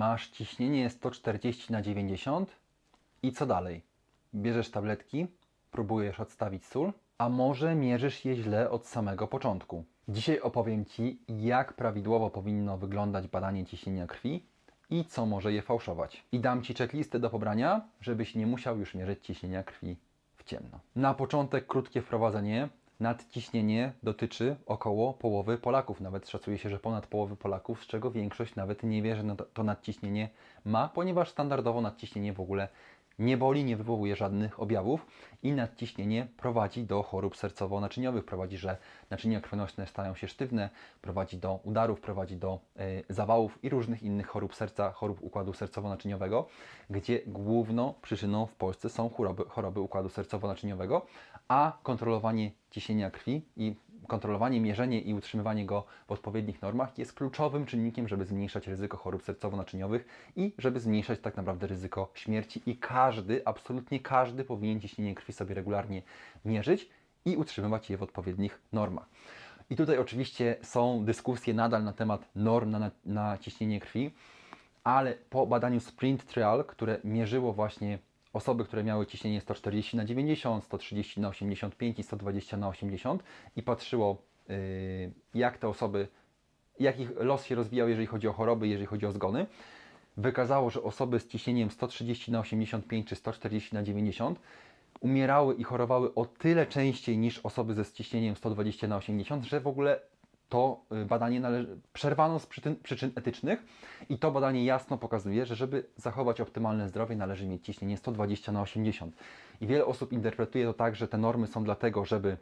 masz ciśnienie 140 na 90 i co dalej? Bierzesz tabletki, próbujesz odstawić sól, a może mierzysz je źle od samego początku. Dzisiaj opowiem Ci, jak prawidłowo powinno wyglądać badanie ciśnienia krwi i co może je fałszować. I dam Ci checklistę do pobrania, żebyś nie musiał już mierzyć ciśnienia krwi w ciemno. Na początek krótkie wprowadzenie. Nadciśnienie dotyczy około połowy Polaków. Nawet szacuje się, że ponad połowy Polaków, z czego większość nawet nie wie, że to nadciśnienie ma, ponieważ standardowo nadciśnienie w ogóle nie boli, nie wywołuje żadnych objawów i nadciśnienie prowadzi do chorób sercowo-naczyniowych, prowadzi, że naczynia krwionośne stają się sztywne, prowadzi do udarów, prowadzi do e, zawałów i różnych innych chorób serca, chorób układu sercowo-naczyniowego, gdzie główną przyczyną w Polsce są choroby, choroby układu sercowo-naczyniowego, a kontrolowanie ciśnienia krwi i kontrolowanie, mierzenie i utrzymywanie go w odpowiednich normach jest kluczowym czynnikiem, żeby zmniejszać ryzyko chorób sercowo-naczyniowych i żeby zmniejszać tak naprawdę ryzyko śmierci. I każdy, absolutnie każdy powinien ciśnienie krwi sobie regularnie mierzyć i utrzymywać je w odpowiednich normach. I tutaj oczywiście są dyskusje nadal na temat norm na, na, ciśnienie krwi, ale po badaniu Sprint Trial, które mierzyło właśnie osoby, które miały ciśnienie 140 na 90, 130 na 85 i 120 na 80 i patrzyło, yy, jak te osoby, jak ich los się rozwijał, jeżeli chodzi o choroby, jeżeli chodzi o zgony, wykazało, że osoby z ciśnieniem 130 na 85 czy 140 na 90 umierały i chorowały o tyle częściej niż osoby ze ciśnieniem 120 na 80, że w ogóle to y, badanie przerwano z przyczyn, przyczyn etycznych i to badanie jasno pokazuje, że żeby zachować optymalne zdrowie należy mieć ciśnienie 120 na 80. I wiele osób interpretuje to tak, że te normy są dlatego, żeby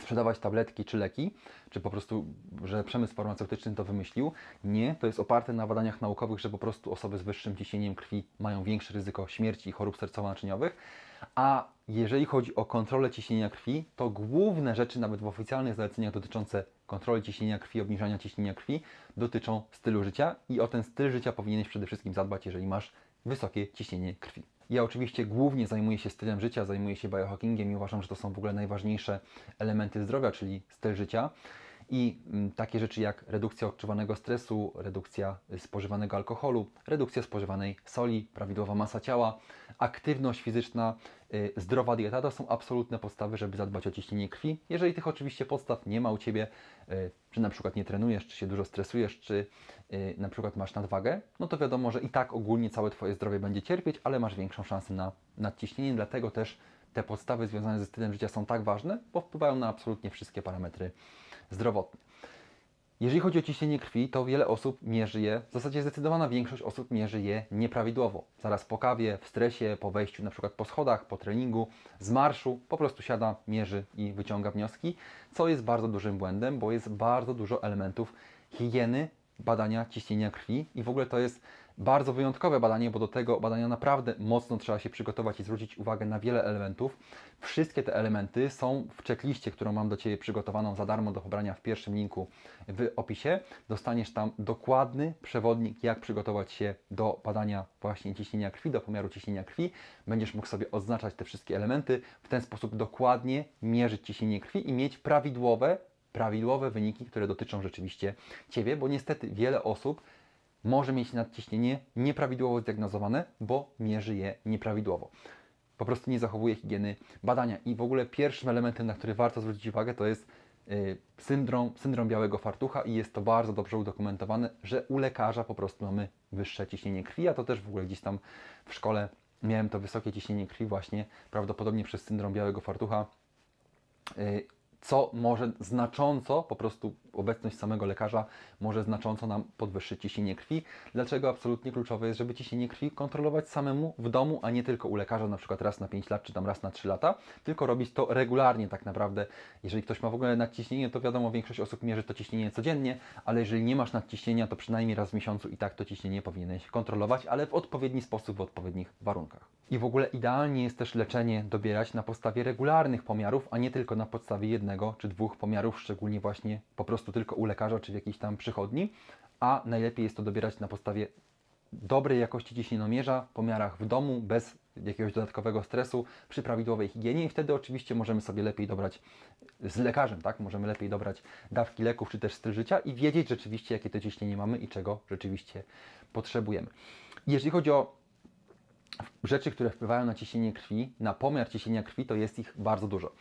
sprzedawać tabletki czy leki, czy po prostu, że przemysł farmaceutyczny to wymyślił. Nie, to jest oparte na badaniach naukowych, że po prostu osoby z wyższym ciśnieniem krwi mają większe ryzyko śmierci i chorób sercowo-naczyniowych. A jeżeli chodzi o kontrolę ciśnienia krwi, to główne rzeczy, nawet w oficjalnych zaleceniach dotyczące kontroli ciśnienia krwi, obniżania ciśnienia krwi, dotyczą stylu życia i o ten styl życia powinieneś przede wszystkim zadbać, jeżeli masz wysokie ciśnienie krwi. Ja oczywiście głównie zajmuję się stylem życia, zajmuję się biohackingiem i uważam, że to są w ogóle najważniejsze elementy zdrowia, czyli styl życia. I mm, takie rzeczy jak redukcja odczuwanego stresu, redukcja y, spożywanego alkoholu, redukcja spożywanej soli, prawidłowa masa ciała, aktywność fizyczna, y, zdrowa dieta to są absolutne podstawy, żeby zadbać o ciśnienie krwi. Jeżeli tych oczywiście podstaw nie ma u Ciebie, y, czy na przykład nie trenujesz, czy się dużo stresujesz, czy na przykład masz nadwagę, no to wiadomo, że i tak ogólnie całe Twoje zdrowie będzie cierpieć, ale masz większą szansę na nadciśnienie, dlatego też te podstawy związane ze stylem życia są tak ważne, bo wpływają na absolutnie wszystkie parametry zdrowotne. Jeżeli chodzi o ciśnienie krwi, to wiele osób mierzy je, w zasadzie zdecydowana większość osób mierzy je nieprawidłowo. Zaraz po kawie, w stresie, po wejściu na przykład po schodach, po treningu, z marszu, po prostu siada, mierzy i wyciąga wnioski, co jest bardzo dużym błędem, bo jest bardzo dużo elementów higieny badania ciśnienia krwi i w ogóle to jest bardzo wyjątkowe badanie, bo do tego badania naprawdę mocno trzeba się przygotować i zwrócić uwagę na wiele elementów. Wszystkie te elementy są w checkliście, którą mam do Ciebie przygotowaną za darmo do pobrania w pierwszym linku w opisie. Dostaniesz tam dokładny przewodnik, jak przygotować się do badania właśnie ciśnienia krwi, do pomiaru ciśnienia krwi. Będziesz mógł sobie oznaczać te wszystkie elementy, w ten sposób dokładnie mierzyć ciśnienie krwi i mieć prawidłowe prawidłowe wyniki, które dotyczą rzeczywiście Ciebie, bo niestety wiele osób może mieć nadciśnienie nieprawidłowo zdiagnozowane, bo mierzy je nieprawidłowo. Po prostu nie zachowuje higieny badania. I w ogóle pierwszym elementem, na który warto zwrócić uwagę, to jest y, syndrom, syndrom białego fartucha i jest to bardzo dobrze udokumentowane, że u lekarza po prostu mamy wyższe ciśnienie krwi, a to też w ogóle gdzieś tam w szkole miałem to wysokie ciśnienie krwi właśnie prawdopodobnie przez syndrom białego fartucha y, co może znacząco, po prostu obecność samego lekarza może znacząco nam podwyższyć ciśnienie krwi. Dlaczego absolutnie kluczowe jest, żeby ciśnienie krwi kontrolować samemu w domu, a nie tylko u lekarza, na przykład raz na 5 lat, czy tam raz na 3 lata, tylko robić to regularnie tak naprawdę. Jeżeli ktoś ma w ogóle nadciśnienie, to wiadomo, większość osób mierzy to ciśnienie codziennie, ale jeżeli nie masz nadciśnienia, to przynajmniej raz w miesiącu i tak to ciśnienie powinieneś kontrolować, ale w odpowiedni sposób, w odpowiednich warunkach. I w ogóle idealnie jest też leczenie dobierać na podstawie regularnych pomiarów, a nie tylko na podstawie jednego czy dwóch pomiarów, szczególnie właśnie po prostu tylko u lekarza czy w jakiejś tam przychodni, a najlepiej jest to dobierać na podstawie dobrej jakości ciśnienomierza, pomiarach w domu, bez jakiegoś dodatkowego stresu przy prawidłowej higienie i wtedy oczywiście możemy sobie lepiej dobrać z lekarzem, tak? Możemy lepiej dobrać dawki leków czy też styl życia i wiedzieć rzeczywiście, jakie to ciśnienie mamy i czego rzeczywiście potrzebujemy. Jeżeli chodzi o rzeczy, które wpływają na ciśnienie krwi, na pomiar ciśnienia krwi, to jest ich bardzo dużo.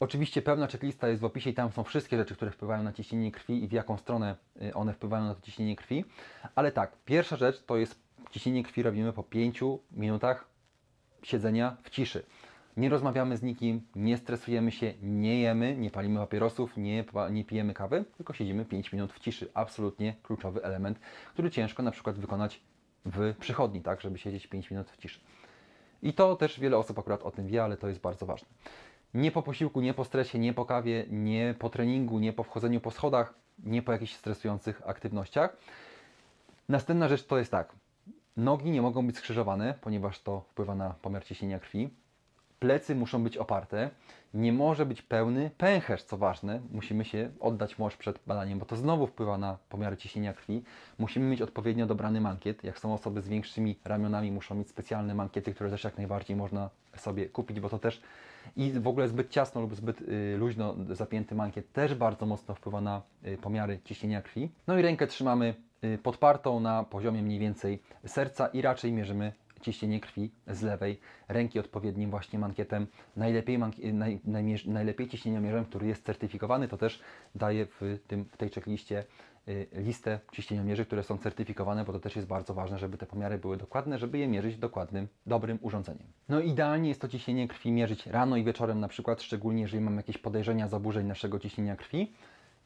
Oczywiście pełna checklista jest w opisie i tam są wszystkie rzeczy, które wpływają na ciśnienie krwi i w jaką stronę y, one wpływają na to ciśnienie krwi. Ale tak, pierwsza rzecz to jest ciśnienie krwi robimy po 5 minutach siedzenia w ciszy. Nie rozmawiamy z nikim, nie stresujemy się, nie jemy, nie palimy papierosów, nie, nie pijemy kawy, tylko siedzimy 5 minut w ciszy. Absolutnie kluczowy element, który ciężko na przykład wykonać w przychodni, tak, żeby siedzieć 5 minut w ciszy. I to też wiele osób akurat o tym wie, ale to jest bardzo ważne. Nie po posiłku, nie po stresie, nie po kawie, nie po treningu, nie po wchodzeniu po schodach, nie po jakichś stresujących aktywnościach. Następna rzecz to jest tak. Nogi nie mogą być skrzyżowane, ponieważ to wpływa na pomiar ciśnienia krwi. Plecy muszą być oparte. Nie może być pełny pęcherz, co ważne. Musimy się oddać morz przed badaniem, bo to znowu wpływa na pomiary ciśnienia krwi. Musimy mieć odpowiednio dobrany mankiet. Jak są osoby z większymi ramionami, muszą mieć specjalne mankiety, które też jak najbardziej można sobie kupić, bo to też i w ogóle zbyt ciasno lub zbyt y, luźno zapięty mankiet też bardzo mocno wpływa na y, pomiary ciśnienia krwi. No i rękę trzymamy y, podpartą na poziomie mniej więcej serca i raczej mierzymy ciśnienie krwi z lewej ręki odpowiednim właśnie mankietem. Najlepiej, mank- naj, najlepiej ciśnieniomierzem, który jest certyfikowany, to też daje w, tym, w tej checkliście listę ciśnieniomierzy, które są certyfikowane, bo to też jest bardzo ważne, żeby te pomiary były dokładne, żeby je mierzyć dokładnym, dobrym urządzeniem. No idealnie jest to ciśnienie krwi mierzyć rano i wieczorem na przykład, szczególnie jeżeli mamy jakieś podejrzenia zaburzeń naszego ciśnienia krwi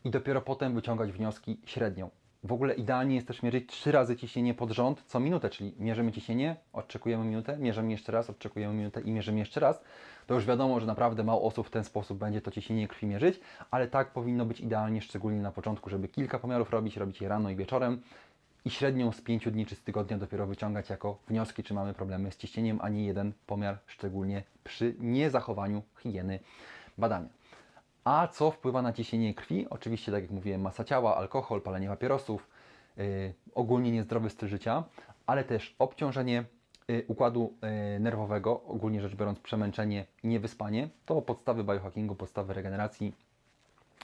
i dopiero potem wyciągać wnioski średnią. W ogóle idealnie jest też mierzyć trzy razy ciśnienie pod rząd co minutę, czyli mierzymy ciśnienie, odczekujemy minutę, mierzymy jeszcze raz, odczekujemy minutę i mierzymy jeszcze raz. To już wiadomo, że naprawdę mało osób w ten sposób będzie to ciśnienie krwi mierzyć, ale tak powinno być idealnie, szczególnie na początku, żeby kilka pomiarów robić, robić je rano i wieczorem i średnią z 5 dni czy z tygodnia dopiero wyciągać jako wnioski, czy mamy problemy z ciśnieniem, a nie jeden pomiar, szczególnie przy niezachowaniu higieny badania. A co wpływa na ciśnienie krwi? Oczywiście, tak jak mówiłem, masa ciała, alkohol, palenie papierosów, yy, ogólnie niezdrowy styl życia, ale też obciążenie yy, układu yy, nerwowego, ogólnie rzecz biorąc przemęczenie i niewyspanie. To podstawy biohackingu, podstawy regeneracji.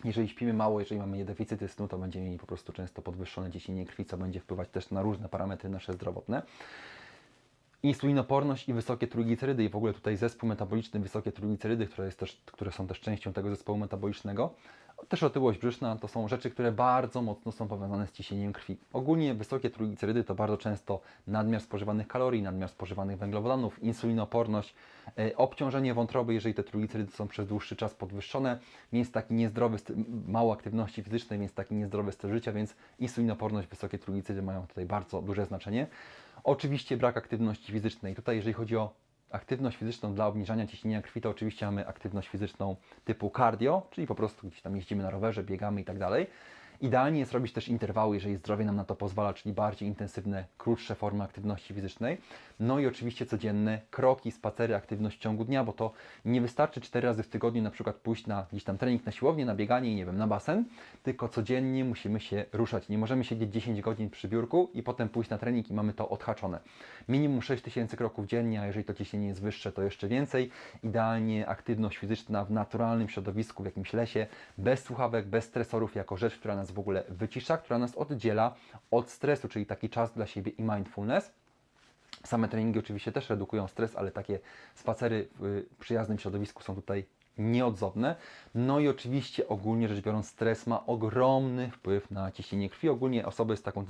Jeżeli śpimy mało, jeżeli mamy deficyty snu, to będziemy mieli po prostu często podwyższone ciśnienie krwi, co będzie wpływać też na różne parametry nasze zdrowotne. Insulinoporność i wysokie trójglicerydy i w ogóle tutaj zespół metaboliczny, wysokie trójglicerydy, które, jest też, które są też częścią tego zespołu metabolicznego. Też otyłość brzuszna to są rzeczy, które bardzo mocno są powiązane z ciśnieniem krwi. Ogólnie wysokie trójglicerydy to bardzo często nadmiar spożywanych kalorii, nadmiar spożywanych węglowodanów, insulinoporność, e, obciążenie wątroby, jeżeli te trójglicerydy są przez dłuższy czas podwyższone, więc taki niezdrowy, mało aktywności fizycznej, więc taki niezdrowy styl życia, więc insulinoporność, wysokie trójglicerydy mają tutaj bardzo duże znaczenie. Oczywiście brak aktywności fizycznej. Tutaj jeżeli chodzi o aktywność fizyczną dla obniżania ciśnienia krwi, to oczywiście mamy aktywność fizyczną typu cardio, czyli po prostu gdzieś tam jeździmy na rowerze, biegamy i tak dalej. Idealnie jest robić też interwały, jeżeli zdrowie nam na to pozwala, czyli bardziej intensywne, krótsze formy aktywności fizycznej. No i oczywiście codzienne kroki, spacery, aktywność w ciągu dnia, bo to nie wystarczy 4 razy w tygodniu na przykład pójść na gdzieś tam trening na siłownię, na bieganie i nie wiem, na basen, tylko codziennie musimy się ruszać. Nie możemy siedzieć 10 godzin przy biurku i potem pójść na trening i mamy to odhaczone. Minimum 6000 kroków dziennie, a jeżeli to ciśnienie jest wyższe, to jeszcze więcej. Idealnie aktywność fizyczna w naturalnym środowisku, w jakimś lesie, bez słuchawek, bez stresorów, jako rzecz, która nas w ogóle wycisza, która nas oddziela od stresu, czyli taki czas dla siebie i mindfulness. Same treningi oczywiście też redukują stres, ale takie spacery w y, przyjaznym środowisku są tutaj nieodzowne. No i oczywiście ogólnie rzecz biorąc stres ma ogromny wpływ na ciśnienie krwi. Ogólnie osoby z taką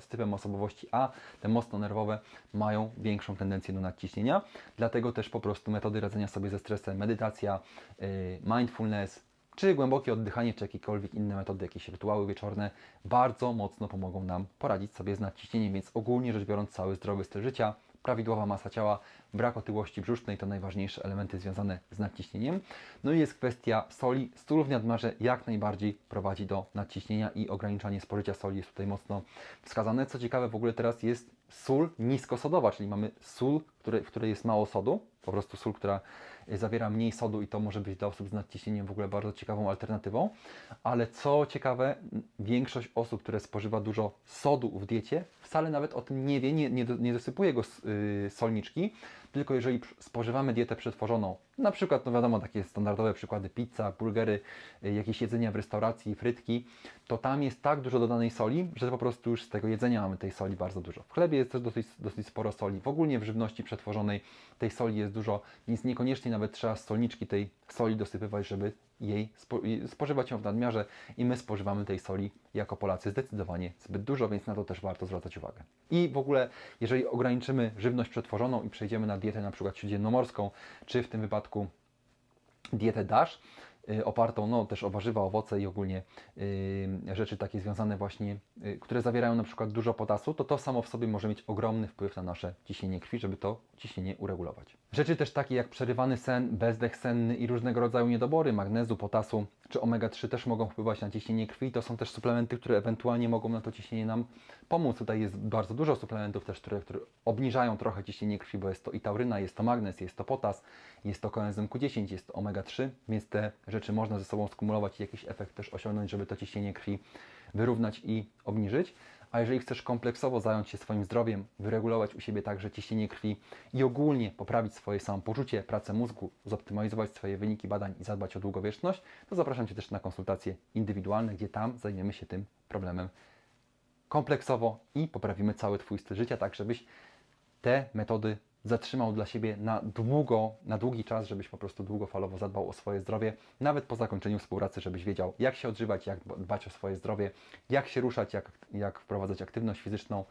z typem osobowości A, te mocno nerwowe, mają większą tendencję do nadciśnienia. Dlatego też po prostu metody radzenia sobie ze stresem, medytacja, y, mindfulness, czy głębokie oddychanie, czy jakiekolwiek inne metody, jakieś rytuały wieczorne, bardzo mocno pomogą nam poradzić sobie z nadciśnieniem, więc ogólnie rzecz biorąc cały zdrowy styl życia, prawidłowa masa ciała, brak otyłości brzusznej to najważniejsze elementy związane z nadciśnieniem. No i jest kwestia soli. Sól w nadmiarze jak najbardziej prowadzi do nadciśnienia i ograniczanie spożycia soli jest tutaj mocno wskazane. Co ciekawe, w ogóle teraz jest sól niskosodowa, czyli mamy sól, który, w której jest mało sodu, po prostu sól, która zawiera mniej sodu i to może być dla osób z nadciśnieniem w ogóle bardzo ciekawą alternatywą. Ale co ciekawe, większość osób, które spożywa dużo sodu w diecie, wcale nawet o tym nie wie, nie, nie, nie dosypuje go s- yy, solniczki, tylko jeżeli spożywamy dietę przetworzoną, na przykład, no wiadomo, takie standardowe przykłady, pizza, burgery, y, jakieś jedzenia w restauracji, frytki, to tam jest tak dużo dodanej soli, że po prostu już z tego jedzenia mamy tej soli bardzo dużo. W chlebie jest też dosyć, dosyć sporo soli, w ogóle w żywności przetworzonej tej soli jest dużo, więc niekoniecznie nawet trzeba z solniczki tej soli dosypywać, żeby jej spo, spożywać ją w nadmiarze i my spożywamy tej soli jako Polacy zdecydowanie zbyt dużo, więc na to też warto zwracać uwagę. I w ogóle, jeżeli ograniczymy żywność przetworzoną i przejdziemy na dietę na przykład śródziemnomorską, czy w tym wypadku dietę DASH, y, opartą no, też o warzywa, owoce i ogólnie y, rzeczy takie związane właśnie, które zawierają na przykład dużo potasu, to to samo w sobie może mieć ogromny wpływ na nasze ciśnienie krwi, żeby to ciśnienie uregulować. Rzeczy też takie jak przerywany sen, bezdech senny i różnego rodzaju niedobory magnezu, potasu czy omega-3 też mogą wpływać na ciśnienie krwi. To są też suplementy, które ewentualnie mogą na to ciśnienie nam pomóc. Tutaj jest bardzo dużo suplementów też, które, które obniżają trochę ciśnienie krwi, bo jest to i tauryna, jest to magnez, jest to potas, jest to koenzym Q10, jest to omega-3, więc te rzeczy można ze sobą skumulować i jakiś efekt też osiągnąć, żeby to ciśnienie krwi wyrównać i obniżyć. A jeżeli chcesz kompleksowo zająć się swoim zdrowiem, wyregulować u siebie także ciśnienie krwi i ogólnie poprawić swoje samopoczucie, pracę mózgu, zoptymalizować swoje wyniki badań i zadbać o długowieczność, to zapraszam Cię też na konsultacje indywidualne, gdzie tam zajmiemy się tym problemem kompleksowo i poprawimy cały Twój styl życia, tak żebyś te metody zatrzymał dla siebie na długo, na długi czas, żebyś po prostu długofalowo zadbał o swoje zdrowie, nawet po zakończeniu współpracy, żebyś wiedział, jak się odżywać, jak dbać o swoje zdrowie, jak się ruszać, jak, jak wprowadzać aktywność fizyczną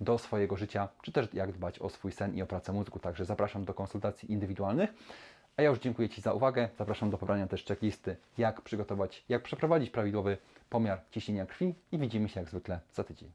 do swojego życia, czy też jak dbać o swój sen i o pracę mózgu. Także zapraszam do konsultacji indywidualnych. A ja już dziękuję Ci za uwagę. Zapraszam do pobrania też checklisty, jak przygotować, jak przeprowadzić prawidłowy pomiar ciśnienia krwi i widzimy się jak zwykle za tydzień.